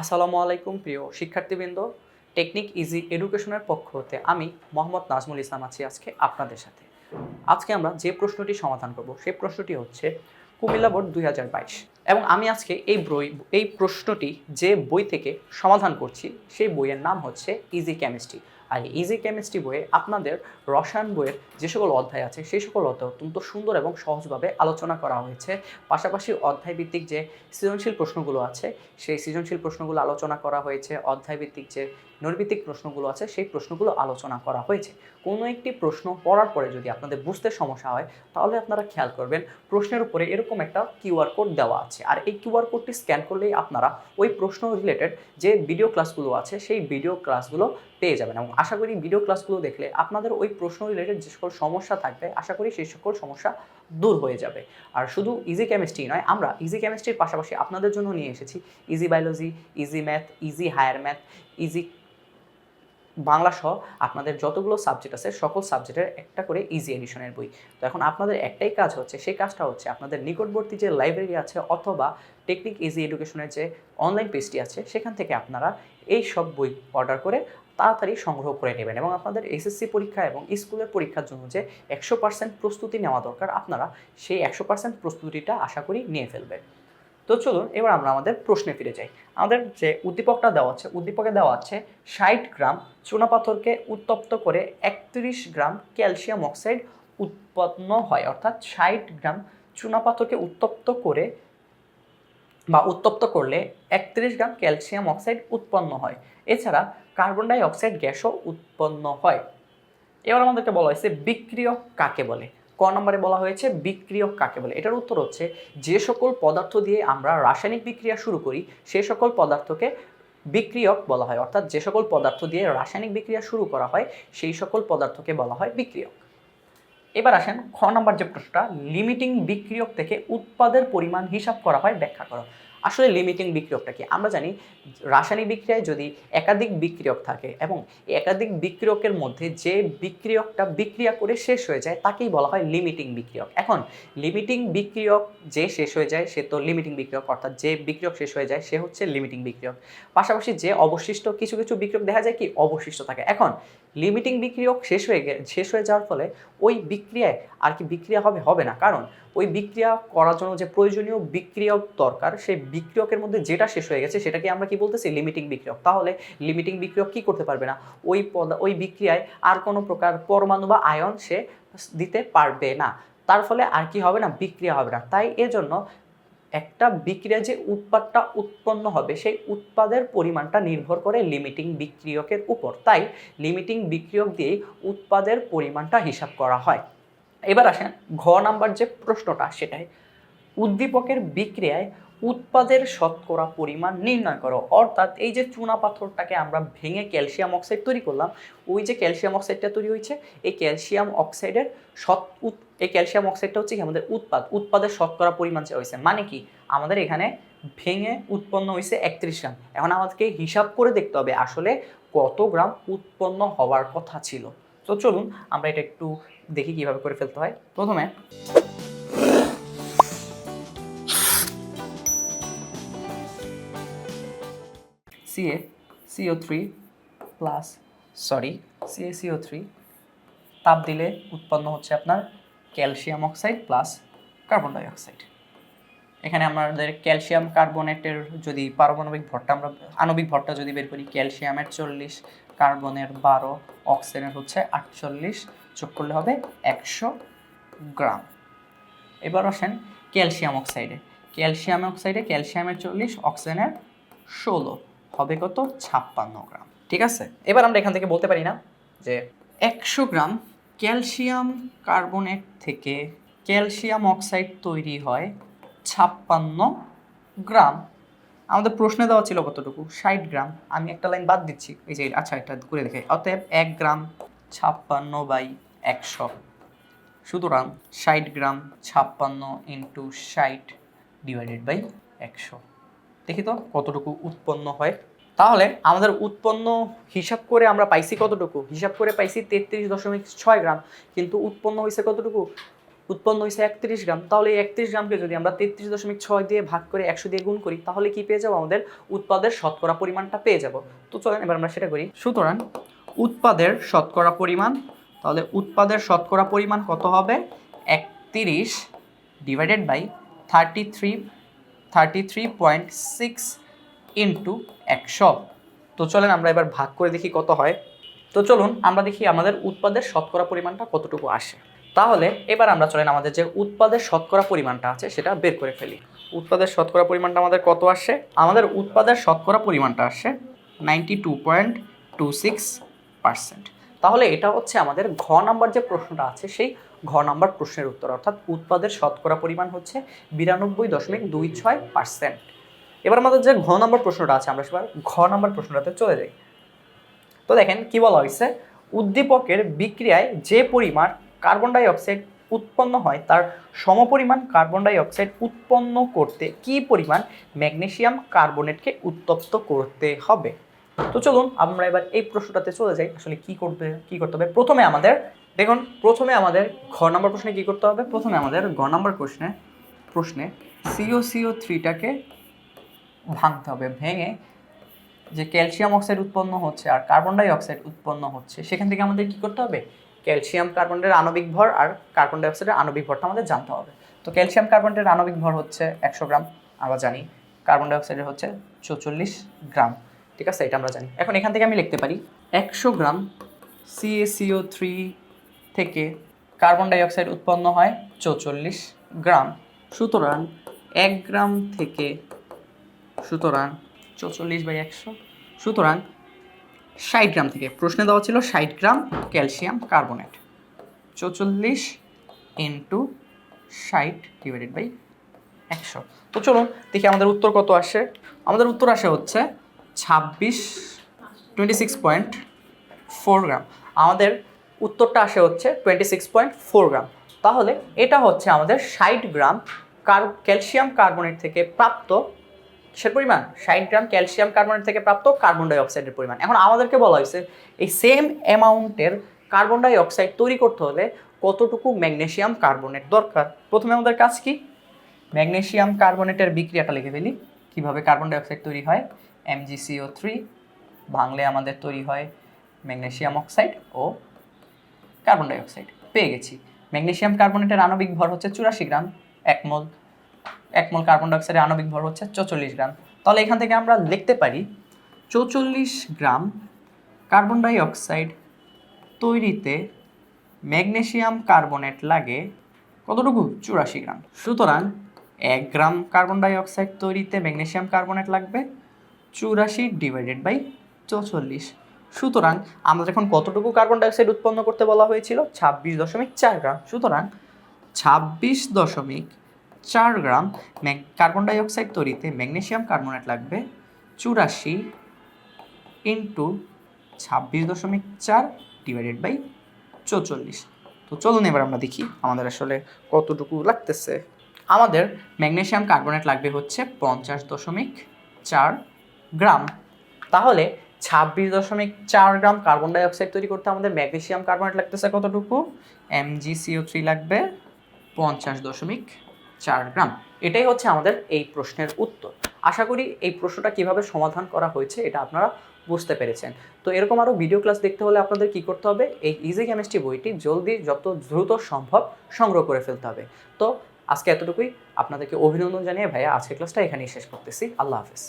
আসসালামু আলাইকুম প্রিয় শিক্ষার্থীবৃন্দ, টেকনিক ইজি এডুকেশনের পক্ষ হতে আমি মোহাম্মদ নাজমুল ইসলাম আছি আজকে আপনাদের সাথে। আজকে আমরা যে প্রশ্নটি সমাধান করব, সেই প্রশ্নটি হচ্ছে কুমিল্লা বোর্ড দুই হাজার বাইশ এবং আমি আজকে এই বই, এই প্রশ্নটি যে বই থেকে সমাধান করছি, সেই বইয়ের নাম হচ্ছে ইজি কেমিস্ট্রি। আর ইজি কেমিস্ট্রি বইয়ে আপনাদের রসায়ন বইয়ের যে সকল অধ্যায় আছে, সেই সকল অধ্যায় অত্যন্ত সুন্দর এবং সহজভাবে আলোচনা করা হয়েছে। পাশাপাশি অধ্যায় ভিত্তিক যে সৃজনশীল প্রশ্নগুলো আছে, সেই সৃজনশীল প্রশ্নগুলো আলোচনা করা হয়েছে। অধ্যায় ভিত্তিক যে নৈর্ভিত্তিক প্রশ্নগুলো আছে, সেই প্রশ্নগুলো আলোচনা করা হয়েছে। কোনো একটি প্রশ্ন পড়ার পরে যদি আপনাদের বুঝতে সমস্যা হয়, তাহলে আপনারা খেয়াল করবেন, প্রশ্নের উপরে এরকম একটা কিউআর কোড দেওয়া আছে। আর এই কিউআর কোডটি স্ক্যান করলেই আপনারা ওই প্রশ্ন রিলেটেড যে ভিডিও ক্লাসগুলো আছে, সেই ভিডিও ক্লাসগুলো পেয়ে যাবেন এবং আশা করি ভিডিও ক্লাসগুলো দেখলে আপনাদের ওই প্রশ্ন রিলেটেড যে সকল সমস্যা থাকবে, আশা করি সেই সকল সমস্যা দূর হয়ে যাবে। আর শুধু ইজি কেমিস্ট্রি নয়, আমরা ইজি কেমিস্ট্রির পাশাপাশি আপনাদের জন্য নিয়ে এসেছি easy biology easy math easy higher math easy Bangla সহ আপনাদের যতগুলো সাবজেক্ট আছে, সকল সাবজেক্টের একটা করে ইজি এডিশনের বই। তো এখন আপনাদের একটাই কাজ হচ্ছে, সেই কাজটা হচ্ছে আপনাদের নিকটবর্তী যে লাইব্রেরি আছে অথবা টেকনিক ইজি এডুকেশনের যে অনলাইন পেজটি আছে, সেখান থেকে আপনারা এই সব বই অর্ডার করে তাড়াতাড়ি সংগ্রহ করে নেবেন এবং আপনাদের এসএসসি পরীক্ষা এবং স্কুলের পরীক্ষার জন্য যে একশো পার্সেন্ট প্রস্তুতি নেওয়া দরকার, আপনারা সেই একশো পার্সেন্ট প্রস্তুতিটা আশা করি নিয়ে ফেলবেন। তো চলুন, এবার আমরা আমাদের প্রশ্নে ফিরে যাই। আমাদের যে উদ্দীপকটা দেওয়া আছে, উদ্দীপকে দেওয়া আছে ষাট গ্রাম চুনাপাথরকে উত্তপ্ত করে একত্রিশ গ্রাম ক্যালসিয়াম অক্সাইড উৎপন্ন হয়। অর্থাৎ ষাট গ্রাম চুনাপাথরকে উত্তপ্ত করে বা উত্তপ্ত করলে একত্রিশ গ্রাম ক্যালসিয়াম অক্সাইড উৎপন্ন হয়। এছাড়া কার্বন ডাই অক্সাইড গ্যাসও উৎপন্ন হয়। এবার আমাদেরকে বলা হয়েছে বিক্রিয়ক কাকে বলে? ক নম্বরে বলা হয়েছে বিক্রিয়ক কাকে বলে? এটার উত্তর হচ্ছে যে সকল পদার্থ দিয়ে আমরা রাসায়নিক বিক্রিয়া শুরু করি, সে সকল পদার্থকে বিক্রিয়ক বলা হয়। অর্থাৎ যে সকল পদার্থ দিয়ে রাসায়নিক বিক্রিয়া শুরু করা হয়, সেই সকল পদার্থকে বলা হয় বিক্রিয়ক। এবার আসেন খ নম্বর যে প্রশ্নটা, লিমিটিং বিক্রিয়ক থেকে উৎপাদের পরিমাণ হিসাব করা হয় ব্যাখ্যা করো। আসলে লিমিটিং বিক্রিয়কটা কি? আমরা জানি রাসায়নিক বিক্রিয়ায় যদি একাধিক বিক্রিয়ক থাকে এবং একাধিক বিক্রিয়কের মধ্যে যে বিক্রিয়কটা বিক্রিয়া করে শেষ হয়ে যায়, তাকেই বলা হয় লিমিটিং বিক্রিয়ক। এখন লিমিটিং বিক্রিয়ক যে শেষ হয়ে যায়, সে তো লিমিটিং বিক্রিয়ক, অর্থাৎ যে বিক্রিয়ক শেষ হয়ে যায়, সে হচ্ছে লিমিটিং বিক্রিয়ক। পাশাপাশি যে অবশিষ্ট কিছু কিছু বিক্রিয়ক দেখা যায় কি? অবশিষ্ট থাকে। এখন লিমিটিং বিক্রিয়ক শেষ হয়ে শেষ হয়ে যাওয়ার ফলে ওই বিক্রিয়ায় আর কি বিক্রিয়া হবে? হবে না। কারণ, ওই বিক্রিয়া করার জন্য যে প্রয়োজনীয় বিক্রিয়ক দরকার, সেই বিক্রিয়কের মধ্যে যেটা শেষ হয়ে গেছে, সেটাকে আমরা কি বলতেছি? লিমিটিং বিক্রিয়ক তাহলে লিমিটিং বিক্রিয়ক কি করতে পারবে না? ওই ওই বিক্রিয়ায় আর কোনো প্রকার পরমাণু বা আয়ন সে দিতে পারবে না। তার ফলে আর কি হবে না? বিক্রিয়া হবে না। তাই এজন্য একটা বিক্রিয়া যে উৎপাদটা উৎপন্ন হবে, সেই উৎপাদের পরিমাণটা নির্ভর করে লিমিটিং বিক্রিয়কের উপর। তাই লিমিটিং বিক্রিয়ক দিয়েই উৎপাদের পরিমাণটা হিসাব করা হয়। এবার আসেন ঘ নাম্বার যে প্রশ্নটা, সেটাই। উদ্দীপকের বিক্রিয়ায় উৎপাদের শতকরা পরিমাণ নির্ণয় করো। অর্থাৎ এই যে চুনা পাথরটাকে আমরা ভেঙে ক্যালসিয়াম অক্সাইড তৈরি করলাম, ওই যে ক্যালসিয়াম অক্সাইডটা তৈরি হয়েছে, এই ক্যালসিয়াম অক্সাইডের উৎ- এই ক্যালসিয়াম অক্সাইডটা হচ্ছে কি আমাদের উৎপাদ, উৎপাদের শতকরা পরিমাণ হয়েছে। মানে কি? আমাদের এখানে ভেঙে উৎপন্ন হয়েছে একত্রিশ গ্রাম। এখন আমাদেরকে হিসাব করে দেখতে হবে আসলে কত গ্রাম উৎপন্ন হওয়ার কথা ছিল। তো চলুন আমরা এটা একটু দেখি কীভাবে করে ফেলতে হয়। প্রথমে C A C O three plus sorry C A C O three তাপ দিলে উৎপন্ন হচ্ছে আপনার calcium oxide plus carbon dioxide এখানে আমাদের ক্যালসিয়াম কার্বনেটের যদি পারমাণবিক ভরটা আমরা, আণবিক ভরটা যদি বের করি, ক্যালসিয়ামের চল্লিশ, কার্বনের বারো, অক্সিজেনের হচ্ছে আটচল্লিশ, যোগ করলে হবে একশো গ্রাম। এবার আসেন ক্যালসিয়াম অক্সাইডে। ক্যালসিয়াম অক্সাইডে ক্যালসিয়ামের চল্লিশ, অক্সিজেনের ষোলো। হবে কত? ছাপ্পান্ন গ্রাম। ঠিক আছে? এবার আমরা এখান থেকে বলতে পারি না যে একশো গ্রাম ক্যালসিয়াম কার্বনেট থেকে ক্যালসিয়াম অক্সাইড তৈরি হয় ছাপ্পান্ন গ্রাম। আমাদের প্রশ্নে দেওয়া ছিল কতটুকু? ষাট গ্রাম। আমি একটা লাইন বাদ দিচ্ছি। এই যে আচ্ছা এটা করে দেখে। অতএব এক গ্রাম ছাপ্পান্ন বাই একশো। সুতরাং ষাট গ্রাম ছাপ্পান্ন ইন্টু ষাট ডিভাইডেড বাই একশো। দেখি তো কতটুকু উৎপন্ন হয়। তাহলে আমাদের উৎপন্ন হিসাব করে আমরা পাইছি কতটুকু? হিসাব করে পাইছি তেত্রিশ দশমিক ছয় গ্রাম। কিন্তু উৎপন্ন হয়েছে কতটুকু? উৎপন্ন হয়েছে একত্রিশ গ্রাম। তাহলে এই একত্রিশ গ্রামকে যদি আমরা তেত্রিশ দশমিক ছয় দিয়ে ভাগ করে একশো দিয়ে গুণ করি, তাহলে কি পেয়ে যাব আমাদের? উৎপাদের শতকরা পরিমাণটা পেয়ে যাব। তো চলেন এবার আমরা সেটা করি। সুতরাং উৎপাদের শতকরা পরিমাণ, তাহলে উৎপাদের শতকরা পরিমাণ কত হবে? একত্রিশ divided by thirty three thirty three point six into একশো তো চলেন আমরা এবার ভাগ করে দেখি কত হয়। তো চলুন, আমরা দেখি আমাদের উৎপাদের শতকরা পরিমাণটা কতটুকু আসে। তাহলে এবার আমরা চলেন আমাদের যে উৎপাদের শতকরা পরিমাণটা আছে সেটা বের করে ফেলি। উৎপাদের শতকরা পরিমাণটা আমাদের কত আসে? আমাদের উৎপাদের শতকরা পরিমাণটা আসে ninety two point two six percent তাহলে এটা হচ্ছে আমাদের ঘ নাম্বার যে প্রশ্নটা আছে, সেই ঘ নাম্বার প্রশ্নের উত্তর, অর্থাৎ উৎপাদের শতকরা পরিমাণ হচ্ছে বিরানব্বই দশমিক দুই ছয় পার্সেন্ট। এবার আমাদের যে ঘ নাম্বার প্রশ্নটা আছে, আমরা সেবার ঘ নাম্বার প্রশ্নটাতে চলে যাই। তো দেখেন, কি বলা হয়েছে? উদ্দীপকের বিক্রিয়ায় যে পরিমাণ কার্বন ডাই অক্সাইড উৎপন্ন হয়, তার সমপরিমাণ কার্বন ডাই অক্সাইড উৎপন্ন করতে কি পরিমাণ ম্যাগনেসিয়াম কার্বনেটকে উত্তপ্ত করতে হবে? তো চলুন, আমরা এবার এই প্রশ্নটাতে চলে যাই, আসলে কি করতে কি করতে হবে? প্রথমে আমাদের দেখুন, প্রথমে আমাদের ঘ নম্বর প্রশ্নে কি করতে হবে? প্রথমে আমাদের গ নম্বর প্রশ্নে প্রশ্নে সিও সিও থ্রিটাকে ভাঙতে হবে, ভেঙে যে ক্যালসিয়াম অক্সাইড উৎপন্ন হচ্ছে আর কার্বন ডাই অক্সাইড উৎপন্ন হচ্ছে, সেখান থেকে আমাদের কি করতে হবে? ক্যালসিয়াম কার্বনের আণবিক ভর আর কার্বন ডাই অক্সাইডের আণবিক ভরটা আমাদের জানতে হবে। তো ক্যালসিয়াম কার্বনের আণবিক ভর হচ্ছে একশো গ্রাম, আমরা জানি কার্বন ডাই অক্সাইডের হচ্ছে চৌচল্লিশ গ্রাম, ঠিক আছে? এটা আমরা জানি। এখন এখান থেকে আমি লিখতে পারি, একশো gram C A C O three থেকে কার্বন ডাই অক্সাইড উৎপন্ন হয় চৌচল্লিশ গ্রাম। সুতরাং এক গ্রাম থেকে, সুতরাং চৌচল্লিশ বাই একশো, সুতরাং ষাট গ্রাম থেকে। প্রশ্নে দেওয়া ছিল ষাট গ্রাম ক্যালসিয়াম কার্বনেট। চৌচল্লিশ ইন্টু ষাট ডিভাইডেড বাই একশো। তো চলুন দেখি আমাদের উত্তর কত আসে। আমাদের উত্তর আসে হচ্ছে ছাব্বিশ twenty six point four gram. আমাদের উত্তরটা আসে হচ্ছে twenty six point four gram. তাহলে এটা হচ্ছে আমাদের ষাট গ্রাম কার ক্যালসিয়াম কার্বনেট থেকে প্রাপ্ত কিসের পরিমাণ? ষাট গ্রাম ক্যালসিয়াম কার্বনেট থেকে প্রাপ্ত কার্বন ডাইঅক্সাইডের পরিমাণ। এখন আমাদেরকে বলা হয়েছে, এই সেম অ্যামাউন্টের কার্বন ডাই অক্সাইড তৈরি করতে হলে কতটুকু ম্যাগনেশিয়াম কার্বনেট দরকার? প্রথমে আমাদের কাজ কি? ম্যাগনেশিয়াম কার্বনেটের বিক্রিয়াটা লিখে ফেলি। কীভাবে কার্বন ডাই অক্সাইড তৈরি হয়? এমজিসিও থ্রি ভাঙলে আমাদের তৈরি হয় ম্যাগনেসিয়াম অক্সাইড ও কার্বন ডাইঅক্সাইড। পেয়ে গেছি। ম্যাগনেশিয়াম কার্বনেটের আণবিক ভর হচ্ছে চুরাশি গ্রাম, এক মোল এক মোল কার্বন ডাইঅক্সাইডের আণবিক ভর হচ্ছে চৌচল্লিশ গ্রাম। তাহলে এখান থেকে আমরা লিখতে পারি, চৌচল্লিশ গ্রাম কার্বন ডাই অক্সাইড তৈরিতে ম্যাগনেশিয়াম কার্বনেট লাগে কতটুকু? চুরাশি গ্রাম। সুতরাং এক গ্রাম কার্বন ডাই অক্সাইড তৈরিতে ম্যাগনেসিয়াম কার্বনেট লাগবে, চুরাশি ডিভাইডেড বাই চৌচল্লিশ। সুতরাং আমাদের এখন কতটুকু কার্বন ডাইঅক্সাইড উৎপন্ন করতে বলা হয়েছিল? ছাব্বিশ দশমিক চার গ্রাম। সুতরাং ছাব্বিশ দশমিক চার গ্রাম কার্বন ডাইঅক্সাইড তৈরিতে ম্যাগনেশিয়াম কার্বনেট লাগবে চুরাশি ইন্টু ছাব্বিশ দশমিক চার ডিভাইডেড বাই চৌচল্লিশ। তো চলুন এবার আমরা দেখি আমাদের আসলে কতটুকু লাগতেছে। আমাদের ম্যাগনেশিয়াম কার্বনেট লাগবে হচ্ছে পঞ্চাশ দশমিক চার গ্রাম। তাহলে ছাব্বিশ দশমিক চার গ্রাম কার্বন ডাই অক্সাইড তৈরি করতে আমাদের ম্যাগনেসিয়াম কার্বনেট লাগতেছে কতটুকু? এমজিসিও থ্রি লাগবে পঞ্চাশ দশমিক চার গ্রাম। এটাই হচ্ছে আমাদের এই প্রশ্নের উত্তর। আশা করি এই প্রশ্নটা কীভাবে সমাধান করা হয়েছে এটা আপনারা বুঝতে পেরেছেন। তো এরকম আরও ভিডিও ক্লাস দেখতে হলে আপনাদের কি করতে হবে? এই ইজি কেমিস্ট্রি বইটি জলদি, যত দ্রুত সম্ভব সংগ্রহ করে ফেলতে হবে। তো আজকে এতটুকুই। আপনাদেরকে অভিনন্দন জানিয়ে ভাইয়া আজকের ক্লাসটা এখানেই শেষ করতেছি। আল্লাহ হাফেজ।